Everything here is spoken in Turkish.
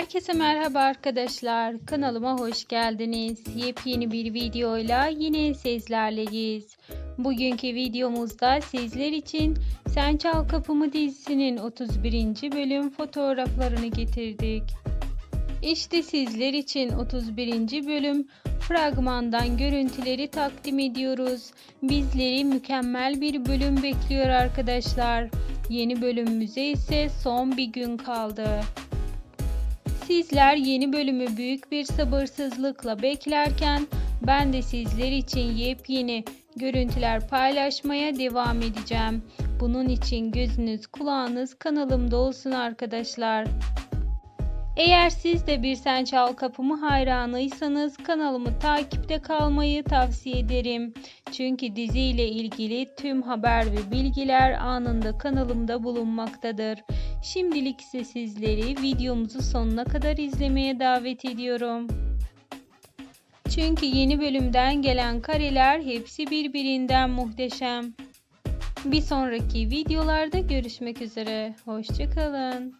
Herkese merhaba arkadaşlar. Kanalıma hoş geldiniz. Yepyeni bir videoyla yine sizlerleyiz. Bugünkü videomuzda sizler için Sen Çal Kapımı dizisinin 31. bölüm fotoğraflarını getirdik. İşte sizler için 31. bölüm fragmandan görüntüleri takdim ediyoruz. Bizleri mükemmel bir bölüm bekliyor arkadaşlar. Yeni bölümümüze ise son bir gün kaldı. Sizler yeni bölümü büyük bir sabırsızlıkla beklerken ben de sizler için yepyeni görüntüler paylaşmaya devam edeceğim. Bunun için gözünüz kulağınız kanalımda olsun arkadaşlar. Eğer siz de bir Sen Çal Kapımı hayranıysanız kanalımı takipte kalmayı tavsiye ederim. Çünkü dizi ile ilgili tüm haber ve bilgiler anında kanalımda bulunmaktadır. Şimdilik ise sizleri videomuzu sonuna kadar izlemeye davet ediyorum. Çünkü yeni bölümden gelen kareler hepsi birbirinden muhteşem. Bir sonraki videolarda görüşmek üzere. Hoşçakalın.